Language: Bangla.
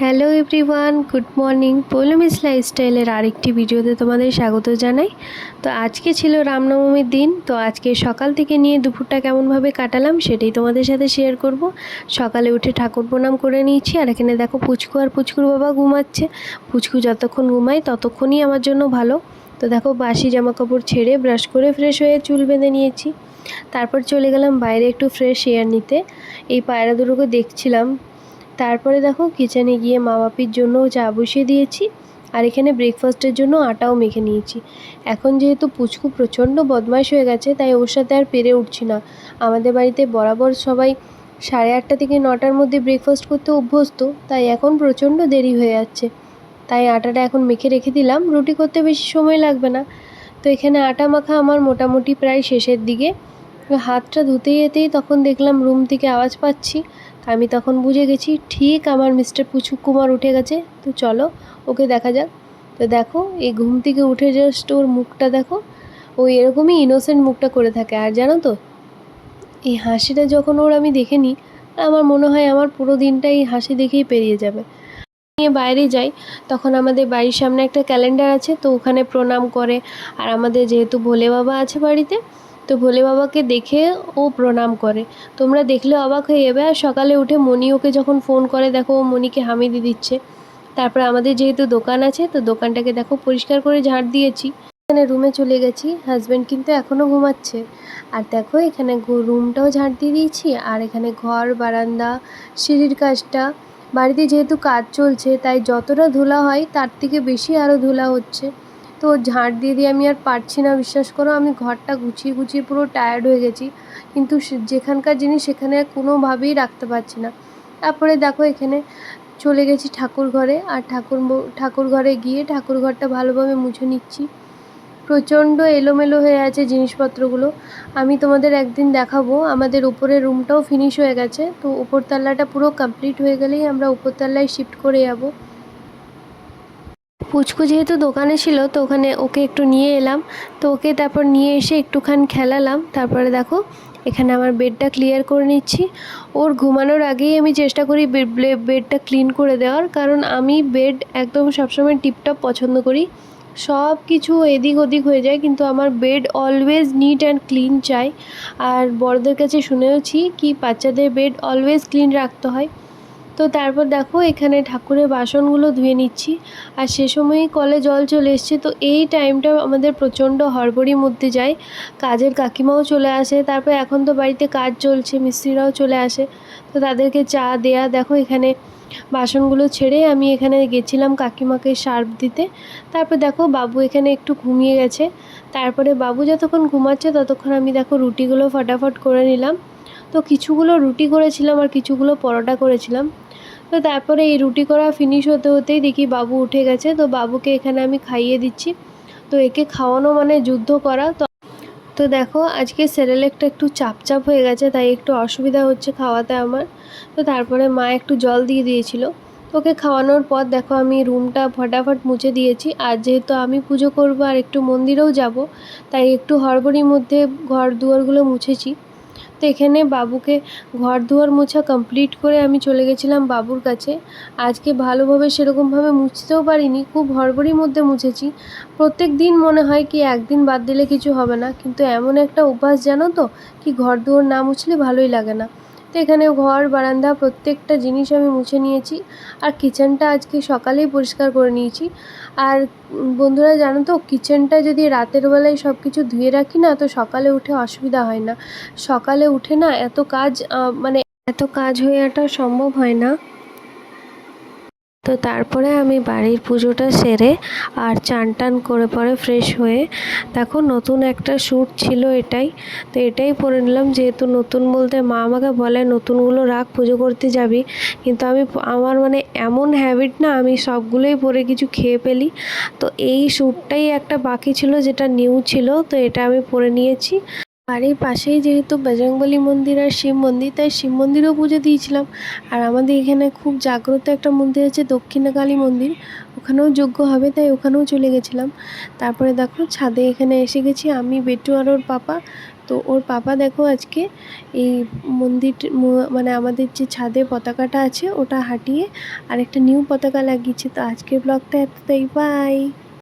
Hello everyone good morning Poulomi's লাইফস্টাইলের আরেকটি ভিডিওতে তোমাদের স্বাগত জানাই। তো আজকে ছিল রামনবমীর দিন, তো আজকে সকাল থেকে নিয়ে দুপুরটা কেমনভাবে কাটালাম সেটাই তোমাদের সাথে শেয়ার করব। সকালে উঠে ঠাকুর প্রণাম করে নিয়েছি, আর এখানে দেখো পুচকু আর পুচকুর বাবা ঘুমাচ্ছে। পুচকু যতক্ষণ ঘুমায় ততক্ষণই আমার জন্য ভালো। তো দেখো বাসি জামা কাপড় ছেড়ে ব্রাশ করে ফ্রেশ হয়ে চুল বেঁধে নিয়েছি। তারপর চলে গেলাম বাইরে একটু ফ্রেশ এয়ার নিতে। এই পায়রা দুটোকে দেখছিলাম। তারপরে দেখো কিচেনে গিয়ে মা বাপির জন্য চা বসিয়ে দিয়েছি আর এখানে ব্রেকফাস্টের জন্য আটাও মেখে নিয়েছি। এখন যেহেতু পুচকু প্রচণ্ড বদমাইশ হয়ে গেছে, তাই ওর সাথে আর পেরে উঠছি না। আমাদের বাড়িতে বরাবর সবাই সাড়ে আটটা থেকে নটার মধ্যে ব্রেকফাস্ট করতে অভ্যস্ত, তাই এখন প্রচণ্ড দেরি হয়ে যাচ্ছে। তাই আটাটা এখন মেখে রেখে দিলাম, রুটি করতে বেশি সময় লাগবে না। তো এখানে আটা মাখা আমার মোটামুটি প্রায় শেষের দিকে। হাতটা ধুতে যেতেই তখন দেখলাম রুম থেকে আওয়াজ পাচ্ছি আমি তখন বুঝে গেছি, ঠিক আমার মিস্টার পুচুক কুমার উঠে গেছে। তো চলো, ওকে দেখা যাক। তো দেখো, এই ঘুম থেকে উঠে জাস্ট ওর মুখটা দেখো, ও এরকমই ইনোসেন্ট মুখটা করে থাকে। আর জানো তো, এই হাসিটা যখন ওর আমি দেখে নিই, আমার মনে হয় আমার পুরো দিনটা এই হাসি দেখেই পেরিয়ে যাবে। নিয়ে বাইরে যাই, তখন আমাদের বাড়ির সামনে একটা ক্যালেন্ডার আছে, তো ওখানে প্রণাম করে। আর আমাদের যেহেতু ভোলে বাবা আছে বাড়িতে তো ভোলে বাবাকে দেখে ও প্রণাম করে। তোমরা দেখলে অবাক হয়ে যাবে আর সকালে উঠে মণি ওকে যখন ফোন করে, দেখো ও মণিকে হামিদি দিচ্ছে। তারপরে আমাদের যেহেতু দোকান আছে, তো দোকানটাকে দেখো পরিষ্কার করে ঝাড় দিয়েছি। এখানে রুমে চলে গেছি হাজব্যান্ড কিন্তু এখনও ঘুমাচ্ছে। আর দেখো এখানে রুমটাও ঝাড় দিয়ে দিয়েছি, আর এখানে ঘর, বারান্দা, সিঁড়ির কাজটা। বাড়িতে যেহেতু কাজ চলছে, তাই যতটা ধুলা হয়, তার থেকে বেশি আরও ধুলা হচ্ছে। তো ঝাঁট দিয়ে দিয়ে আমি আর পারছি না, বিশ্বাস করো, আমি ঘরটা গুছিয়ে গুছিয়ে পুরো টায়ার্ড হয়ে গেছি। কিন্তু যেখানকার জিনিস সেখানে কোনোভাবেই রাখতে পারছি না। তারপরে দেখো এখানে চলে গেছি ঠাকুর ঘরে, আর ঠাকুর ঠাকুর ঘরে গিয়ে ঠাকুর ঘরটা ভালোভাবে মুছে নিচ্ছি। প্রচণ্ড এলোমেলো হয়ে আছে জিনিসপত্রগুলো। আমি তোমাদের একদিন দেখাবো, আমাদের উপরের রুমটাও ফিনিশ হয়ে গেছে, তো উপরতলাটা পুরো কমপ্লিট হয়ে গেলেই আমরা উপরতলায় শিফট করে যাব। পুচকু যেহেতু দোকানে ছিল, তো ওখানে ওকে একটু নিয়ে এলাম। তো ওকে তারপর নিয়ে এসে একটুখানি খেলালাম। তারপরে দেখো, এখানে আমার বেডটা ক্লিয়ার করে নিচ্ছি। ওর ঘুমানোর আগেই আমি চেষ্টা করি বেডটা ক্লিন করে দেওয়ার। কারণ আমি বেড একদম সবসময় টিপটপ পছন্দ করি। সব কিছু এদিক ওদিক হয়ে যায়, কিন্তু আমার bed always neat and clean চাই। আর বড়দের কাছে শুনেওছি কি বাচ্চাদের বেড অলওয়েজ ক্লিন রাখতে হয়। তো তারপর দেখো, এখানে ঠাকুরের বাসনগুলো ধুয়ে নিচ্ছি। আর সে সময়ই কলে জল চলে এসছে। তো এই টাইমটা আমাদের প্রচণ্ড হড়বড়ির মধ্যে যায়। কাজের কাকিমাও চলে আসে। তারপর এখন তো বাড়িতে কাজ চলছে, মিস্ত্রিরাও চলে আসে। তো তাদেরকে চা দেয়া, দেখো এখানে বাসনগুলো ছেড়ে আমি এখানে গেছিলাম কাকিমাকে সার্ভ দিতে। তারপর দেখো, বাবু এখানে একটু ঘুমিয়ে গেছে। তারপরে বাবু যতক্ষণ ঘুমাচ্ছে, ততক্ষণ আমি দেখো রুটিগুলো ফটাফট করে নিলাম। তো কিছুগুলো রুটি করেছিলাম আর কিছুগুলো পরোটা করেছিলাম। তো তারপরে এই রুটি করা ফিনিশ হতে হতেই দেখি বাবু উঠে গেছে। তো বাবুকে এখানে আমি খাইয়ে দিচ্ছি। তো একে খাওয়ানো মানে যুদ্ধ করা। তো তো দেখো, আজকে সেরেলেকটা একটু চাপ চাপ হয়ে গেছে, তাই একটু অসুবিধা হচ্ছে খাওয়াতে আমার। তো তারপরে মা একটু জল দিয়ে দিয়েছিল। ওকে খাওয়ানোর পর দেখো আমি রুমটা ফটাফট মুছে দিয়েছি। আর যেহেতু আমি পুজো করব আর একটু মন্দিরেও যাব, তাই একটু হড়বড়ির মধ্যে ঘর দুয়ারগুলো মুছেছি। এখানে বাবুকে ঘর দুয়ার মোছা কমপ্লিট করে আমি চলে গেছিলাম বাবুর কাছে। আজকে ভালোভাবে সেরকমভাবে মুছতেও পারিনি, খুব হড়বড়ির মধ্যে মুছেছি। প্রত্যেক দিন মনে হয় কি একদিন বাদ দিলে কিছু হবে না, কিন্তু এমন একটা অভ্যাস জানো তো, কি ঘর দুয়ার না মুছলে ভালোই লাগে না। তো এখানে ঘর, বারান্দা, প্রত্যেকটা জিনিস আমি মুছে নিয়েছি। আর কিচেনটা আজকে সকালেই পরিষ্কার করে নিয়েছি। আর বন্ধুরা জানো তো, কিচেনটা যদি রাতের বেলায় সব কিছু ধুয়ে রাখি না, তো সকালে উঠে অসুবিধা হয় না। সকালে উঠে না এত কাজ মানে এত কাজ হয়ে ওঠা সম্ভব হয় না। তো তারপরে আমি বাড়ির পুজোটা সেরে আর চান টান করে পরে ফ্রেশ হয়ে, দেখো নতুন একটা শ্যুট ছিল এটাই, তো এটাই পরে নিলাম। যেহেতু নতুন বলতে মা আমাকে বলে, নতুনগুলো রাখ, পুজো করতে যাবি। কিন্তু আমি আমার মানে এমন হ্যাবিট না, আমি সবগুলোই পরে কিছু খেয়ে ফেলি। তো এই শ্যুটটাই একটা বাকি ছিল, যেটা নিউ ছিল, তো এটা আমি পরে নিয়েছি। বাড়ির পাশেই যেহেতু বজরংবলী মন্দির আর শিব মন্দির, তাই শিব মন্দিরেও পুজো দিয়েছিলাম। আর আমাদের এখানে খুব জাগ্রত একটা মন্দির আছে দক্ষিণাকালী মন্দির। ওখানেও যোগ্য হবে, তাই ওখানেও চলে গেছিলাম। তারপরে দেখো ছাদে এখানে এসে গেছি আমি, বেটু আর ওর পাপা। তো ওর পাপা দেখো আজকে এই মন্দির মানে আমাদের যে ছাদে পতাকাটা আছে, ওটা হাঁটিয়ে আর একটা নিউ পতাকা লাগিয়েছে। তো আজকের ব্লগটা এতটাই, বাই।